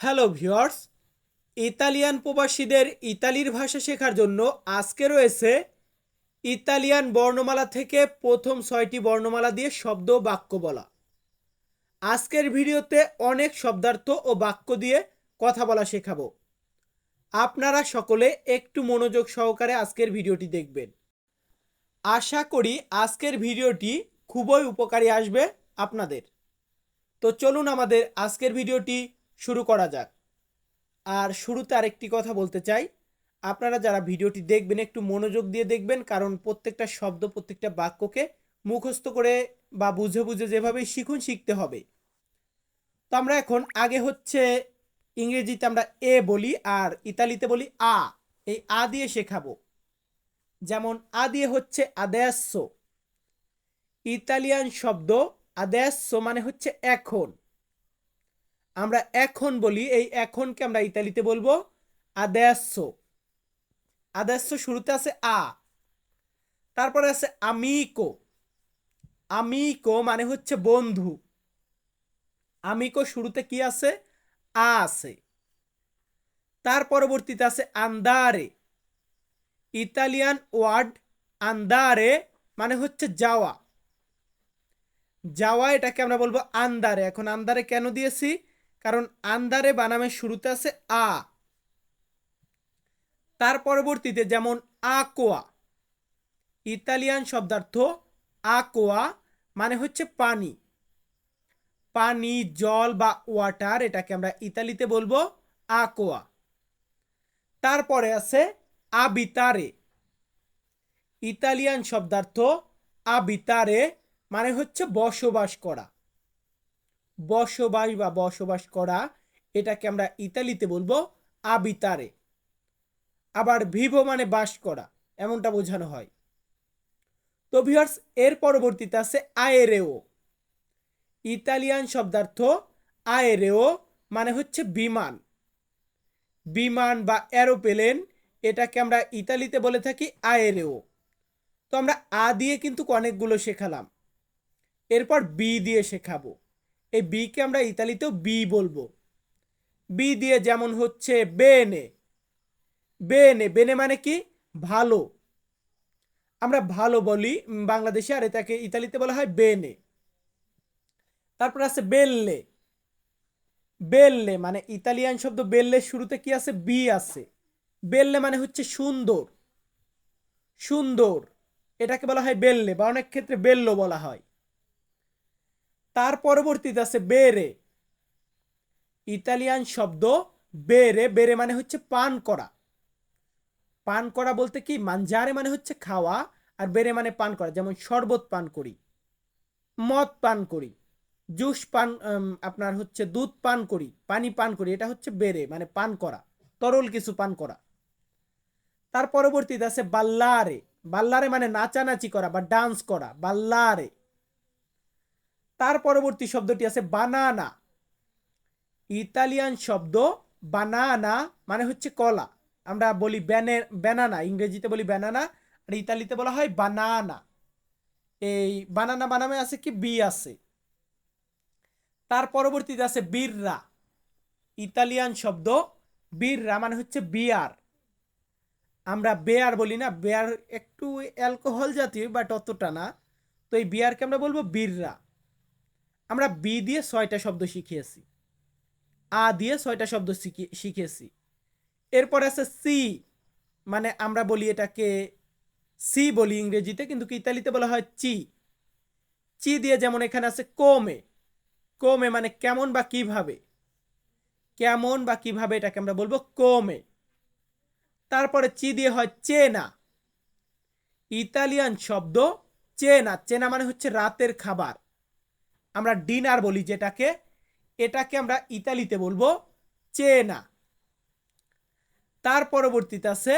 Hello viewers, Italian প্রবাসীদের ইতালির ভাষা শেখার জন্য আজকে রয়েছে ইতালিয়ান বর্ণমালা থেকে প্রথম ছয়টি বর্ণমালা দিয়ে শব্দ বাক্য বলা। আজকের ভিডিওতে অনেক শব্দার্থ ও বাক্য দিয়ে কথা বলা শেখাবো। আপনারা সকলে একটু মনোযোগ সহকারে আজকের ভিডিওটি দেখবেন। আশা করি আজকের ভিডিওটি খুবই উপকারী আসবে আপনাদের। তো চলুন আমাদের আজকের ভিডিওটি শুরু করা যাক। আর শুরুতে আরেকটি কথা বলতে চাই। আপনারা যারা ভিডিওটি দেখবেন, একটু মনোযোগ দিয়ে দেখবেন, কারণ প্রত্যেকটা শব্দ, প্রত্যেকটা বাক্যকে মুখস্থ করে বা বুঝে বুঝে যেভাবে শিখুন, শিখতে হবে। তো আমরা এখন আগে হচ্ছে ইংরেজিতে আমরা এ বলি আর ইতালিতে বলি আ। এই আ দিয়ে শেখাবো। যেমন আ দিয়ে হচ্ছে আদেয়াস্য ইতালিয়ান শব্দ আদেয়াস্য মানে হচ্ছে এখন আমরা এখন বলি, এই এখনকে আমরা ইতালিতে বলব আদেয়াস্য আদেয়াস্য শুরুতে আছে আ, তারপরে আছে আমিকো আমিকো মানে হচ্ছে বন্ধু। আমিকো শুরুতে কি আছে? আ আছে। তার পরবর্তীতে আছে আন্দারে ইতালিয়ান ওয়ার্ড আন্দারে মানে হচ্ছে যাওয়া। যাওয়া এটাকে আমরা বলব আন্দারে এখন আন্দারে কেন দিয়েছি? কারণ আন্দারে বানামের শুরুতে আছে আ। তার পরবর্তীতে যেমন আকোয়া ইতালিয়ান শব্দার্থ আকোয়া মানে হচ্ছে পানি। পানি, জল বা ওয়াটার এটাকে আমরা ইতালিতে বলব আকোয়া তারপরে আছে আবিতারে, ইতালিয়ান শব্দার্থ আবিতারে মানে হচ্ছে বসবাস করা। বসবাস বা বসবাস করা, এটাকে আমরা ইতালিতে বলব আবিতারে। আবার ভিভো মানে বাস করা, এমনটা বোঝানো হয়। তো ভিউয়ার্স এর পরবর্তীতে আছে আয়েরেও। ইতালিয়ান শব্দার্থ আয়েরেও মানে হচ্ছে বিমান। বিমান বা অ্যারোপ্লেন এটাকে আমরা ইতালিতে বলে থাকি আয়েরেও। তো আমরা আ দিয়ে কিন্তু অনেকগুলো শেখালাম। এরপর বি দিয়ে শেখাবো। এই বিকে আমরা ইতালিতেও বি বলব। বি দিয়ে যেমন হচ্ছে বেনে। বেনে বেনে মানে কি? ভালো। আমরা ভালো বলি বাংলাদেশে, আর এটাকে ইতালিতে বলা হয় বেনে। তারপর আছে বেল্লে বেল্লে মানে ইতালিয়ান শব্দ বেল্লে শুরুতে কি আছে? বি আছে। বেল্লে মানে হচ্ছে সুন্দর। সুন্দর। এটাকে বলা হয় বেল্লে বা অনেক ক্ষেত্রে বেল্লো বলা হয়। তার পরবর্তীতে আছে বেরে। ইতালিয়ান শব্দ বেরে বেরে মানে হচ্ছে পান করা। পান করা বলতে কি? মানজারে মানে হচ্ছে খাওয়া আর বেরে মানে পান করা। যেমন শরবত পান করি, মদ পান করি, জুস পান আপনার হচ্ছে দুধ পান করি, পানি পান করি, এটা হচ্ছে বেরে মানে পান করা, তরল কিছু পান করা। তার পরবর্তীতে আছে বাল্লারে। বাল্লারে মানে নাচানাচি করা বা ডান্স করা। বাল্লারে। তার পরবর্তী শব্দটি আছে বানানা। ইতালিয়ান শব্দ বানানা মানে হচ্ছে কলা। আমরা বলি ব্যানে, ব্যানানা, ইংরেজিতে বলি ব্যানানা, আর ইতালিতে বলা হয় বানানা। এই বানানা বানামে আছে কি? বি আছে। তার পরবর্তীতে আছে বিররা। ইতালিয়ান শব্দ বিররা মানে হচ্ছে বিয়ার। আমরা বেয়ার বলি না, বেয়ার একটু অ্যালকোহল জাতীয়, বাট অতটা না। তো এই বিয়ারকে আমরা বলব বিররা। আমরা বি দিয়ে ছয়টা শব্দ শিখিয়েছি। আ দিয়ে ছয়টা শব্দ শিখি- শিখেছি। এরপর আছে সি মানে আমরা বলি এটাকে সি বলি ইংরেজিতে, কিন্তু ইতালিতে বলা হয় চি। চি দিয়ে যেমন এখানে আছে কোমে। কোমে মানে কেমন বা কীভাবে? কেমন বা কীভাবে এটাকে আমরা বলব কোমে। তারপরে চি দিয়ে হয় চেনা। ইতালিয়ান শব্দ চেনা। চেনা মানে হচ্ছে রাতের খাবার। আমরা ডিনার বলি যেটাকে, এটাকে আমরা ইতালিতে বলব চেনা। তার পরবর্তীতে আছে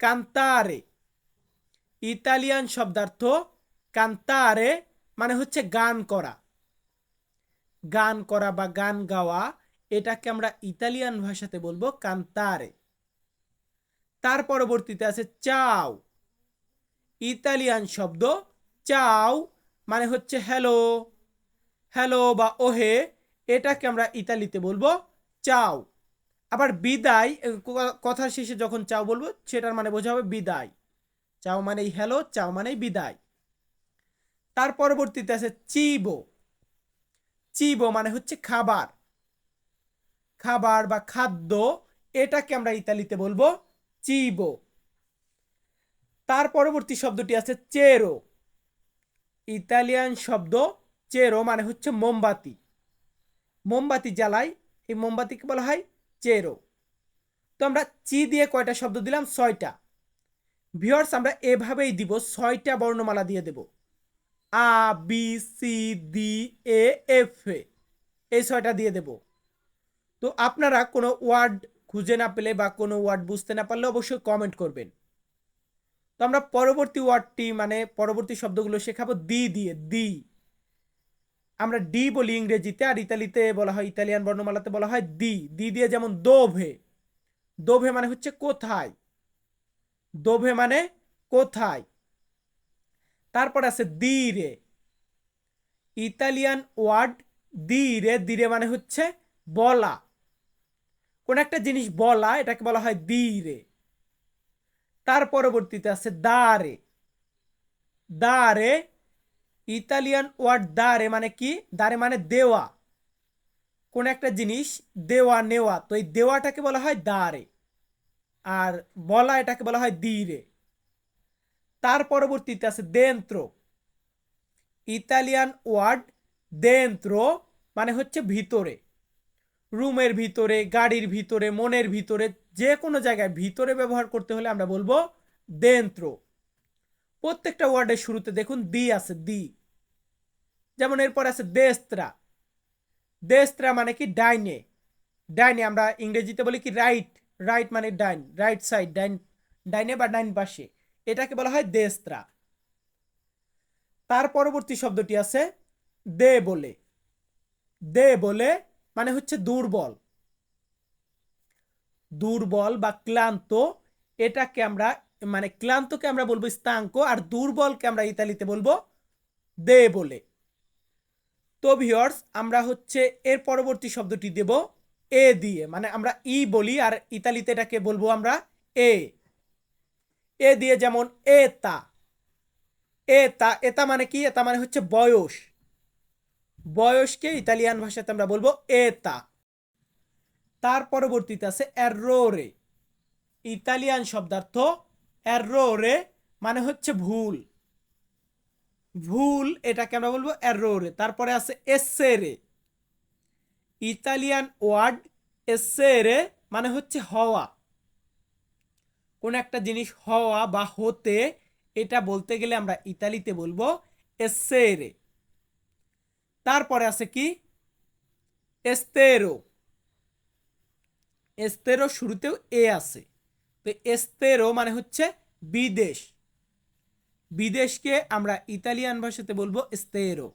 কান্তারে ইতালিয়ান শব্দার্থ কান্তারে মানে হচ্ছে গান করা। গান করা বা গান গাওয়া, এটাকে আমরা ইতালিয়ান ভাষাতে বলব কান্তারে তার পরবর্তীতে আছে চাও। ইতালিয়ান শব্দ চাও মানে হচ্ছে হ্যালো হ্যালো বা ওহে, এটাকে আমরা ইতালিতে বলব চাও। আবার বিদায় কথার শেষে যখন চাও বলব, সেটার মানে বোঝা হবে বিদায়। চাও মানেই হ্যালো, চাও মানেই বিদায়। তার পরবর্তীতে আছে চিবো। চিবো মানে হচ্ছে খাবার। খাবার বা খাদ্য, এটাকে আমরা ইতালিতে বলব চিবো। তার পরবর্তী শব্দটি আছে চেরো। ইতালিয়ান শব্দ চেরো মানে হচ্ছে মোমবাতি। মোমবাতি জ্বালাই, এই মোমবাতিকে বলা হয় চেরো। তো আমরা চি দিয়ে কয়টা শব্দ দিলাম? ছয়টা। ভিওর্স আমরা এভাবেই দিব, ছয়টা বর্ণমালা দিয়ে দেব। A, B, C, D, E, F, A. এই ছয়টা দিয়ে দেব। তো আপনারা কোনো ওয়ার্ড খুঁজে না পেলে বা কোনো ওয়ার্ড বুঝতে না পারলে অবশ্যই কমেন্ট করবেন। তো আমরা পরবর্তী ওয়ার্ডটি মানে পরবর্তী শব্দগুলো শেখাবো, দি দিয়ে, দি। আমরা ডি বলি ইংরেজিতে, আর ইতালিতে বলা হয়, ইতালিয়ান বর্ণমালাতে বলা হয় দি। দি দিয়ে যেমন দোভে দোভে মানে হচ্ছে কোথায়? দোভে মানে কোথায়? তারপর আছে দিরে। ইতালিয়ান ওয়ার্ড দিরে দিরে মানে হচ্ছে বলা। কোন একটা জিনিস বলা, এটাকে বলা হয় দিরে। তার পরবর্তীতে আছে দারে। দারে ইতালিয়ান ওয়ার্ড দারে মানে কি? দারে মানে দেওয়া। কোন একটা জিনিস দেওয়া, নেওয়া। তো এই দেওয়াটাকে বলা হয় দারে। আর বলা এটাকে বলা হয় দিরে। তার পরবর্তীতে আছে দেন্ত্র। ইতালিয়ান ওয়ার্ড দেন্ত্র মানে হচ্ছে ভিতরে। রুমের ভিতরে, গাড়ির ভিতরে, মনের ভিতরে যে কোনো জায়গায় ভিতরে ব্যবহার করতে হলে আমরা বলব দেন্ত্র। প্রত্যেকটা ওয়ার্ডের শুরুতে দেখুন দি আছে, দি। যেমন এরপর আছে দেস্ত্রা। দেস্ত্রা মানে কি? ডাইনে। ডাইনে আমরা ইংরেজিতে বলি কি রাইট। রাইট মানে ডাইন। রাইট সাইড, ডাইন, ডাইনে বা ডাইন পাশে। এটাকে বলা হয় দেস্ত্রা। তার পরবর্তী শব্দটি আছে দে বলে। দে বলে মানে হচ্ছে দুর্বল। দুর্বল বা ক্লান্ত, এটাকে আমরা মানে ক্লান্তকে আমরা বলব স্তাঙ্ক, আর দুর্বলকে আমরা ইতালিতে বলব দে বলে। তো ভিওর্স আমরা হচ্ছে এর পরবর্তী শব্দটি দেব এ দিয়ে। মানে আমরা ই বলি আর ইতালিতে এটাকে বলব আমরা এ। এ দিয়ে যেমন এতা এতা এতা মানে কি? এতা মানে হচ্ছে বয়স। বয়সকে ইতালিয়ান ভাষাতে আমরা বলব এ তা তার পরবর্তীতে আছে এরোরে ইতালিয়ান শব্দার্থ এরোরে মানে হচ্ছে ভুল। ভুল, এটাকে আমরা বলব এরোরে তারপরে আছে এসেরে ইতালিয়ান ওয়ার্ড এসেরে মানে হচ্ছে হওয়া। কোন একটা জিনিস হওয়া বা হতে, এটা বলতে গেলে আমরা ইতালিতে বলব এসেরে তারপরে আছে কি? এস্তেরো এস্তেরো শুরুতেও এ আছে। তো এস্তেরো মানে হচ্ছে বিদেশ। বিদেশকে আমরা ইতালিয়ান ভাষাতে বলব স্তেরো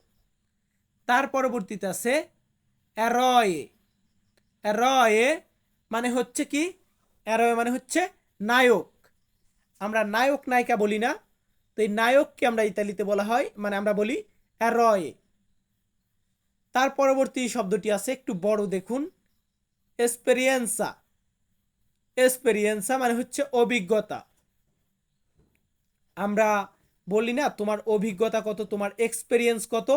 তার পরবর্তীতে আছে অ্যারয়ে অ্যারয়ে মানে হচ্ছে কি? অ্যারয়ে মানে হচ্ছে নায়ক। আমরা নায়ক, নায়িকা বলি না। তো এই নায়ককে আমরা ইতালিতে বলা হয় মানে আমরা বলি অ্যারয়ে তার পরবর্তী শব্দটি আছে, একটু বড় দেখুন। এক্সপেরিয়েন্সা এক্সপেরিয়েন্সা মানে হচ্ছে অভিজ্ঞতা। আমরা বলি না, তোমার অভিজ্ঞতা কত, তোমার এক্সপেরিয়েন্স কত?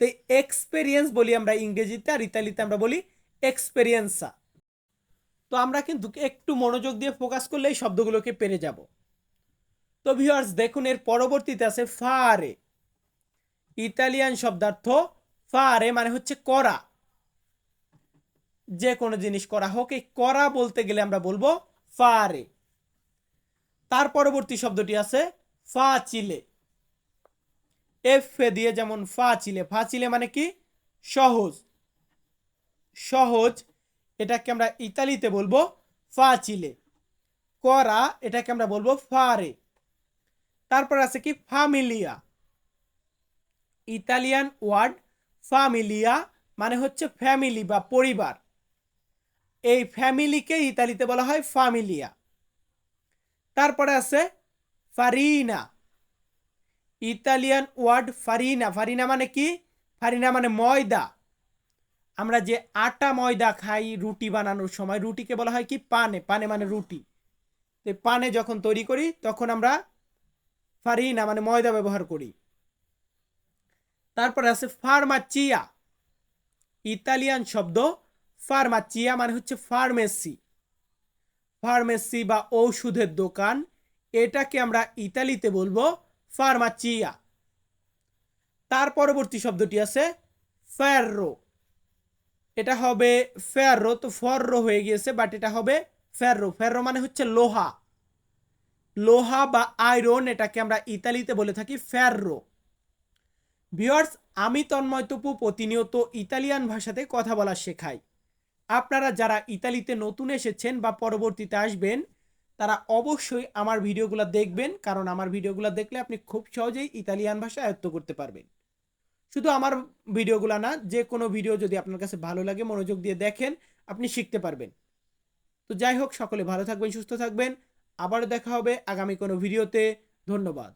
তো এক্সপেরিয়েন্স বলি আমরা ইংরেজিতে আর ইতালিতে আমরা বলি এক্সপেরিয়েন্সা তো আমরা কিন্তু একটু মনোযোগ দিয়ে ফোকাস করলে এই শব্দগুলোকে পেরে যাব। তো ভিউয়ার্স দেখুন, এর পরবর্তীতে আছে ফারে ইতালিয়ান শব্দার্থ ফারে মানে হচ্ছে করা। যে কোনো জিনিস করা হোক, এই করা বলতে গেলে আমরা বলব ফারে তার পরবর্তী শব্দটি আছে ফা চিলে এফ দিয়ে যেমন ফা চিলে ফা চিলে মানে কি? সহজ। সহজ, এটাকে আমরা ইতালিতে বলব ফা চিলে করা, এটাকে আমরা বলব ফারে তারপর আছে কি? ফামিলিয়া ইতালিয়ান ওয়ার্ড ফামিলিয়া মানে হচ্ছে ফ্যামিলি বা পরিবার। এই ফ্যামিলিকে ইতালিতে বলা হয় ফামিলিয়া তারপরে আছে ফারিনা। ইতালিয়ান ওয়ার্ড ফারিনা। ফারিনা মানে কি? ফারিনা মানে ময়দা। আমরা যে আটা ময়দা খাই, রুটি বানানোর সময়, রুটিকে বলা হয় কি? পানে। পানে মানে রুটি। তো পানে যখন তৈরি করি, তখন আমরা ফারিনা মানে ময়দা ব্যবহার করি। তারপরে আছে ফার্মাচিয়া। ইতালিয়ান শব্দ ফার্মাচিয়া মানে হচ্ছে ফার্মেসি। ফার্মেসি বা ঔষধের দোকান। এটাকে আমরা ইতালিতে বলব ফার্মাচিয়া। তার পরবর্তী শব্দটি আছে ফেররো। এটা হবে ফেররো, তো ফর্রো হয়ে গিয়েছে বাট এটা হবে ফেররো। ফেররো মানে হচ্ছে লোহা। লোহা বা আয়রন, এটাকে আমরা ইতালিতে বলে থাকি ফেররো। ভিওয়ার্স আমি তন্ময় তপু প্রতিনিয়ত ইতালিয়ান ভাষাতে কথা বলা শেখাই। আপনারা যারা ইতালিতে নতুন এসেছেন বা পরবর্তীতে আসবেন তারা অবশ্যই আমার ভিডিওগুলো দেখবেন, কারণ আমার ভিডিওগুলো দেখলে আপনি খুব সহজেই ইতালিয়ান ভাষা আয়ত্ত করতে পারবেন। শুধু আমার ভিডিওগুলো না, যে কোনো ভিডিও যদি আপনার কাছে ভালো লাগে, মনোযোগ দিয়ে দেখেন, আপনি শিখতে পারবেন। তো যাই হোক, সকলে ভালো থাকবেন, সুস্থ থাকবেন। আবার দেখা হবে আগামী কোনো ভিডিওতে। ধন্যবাদ।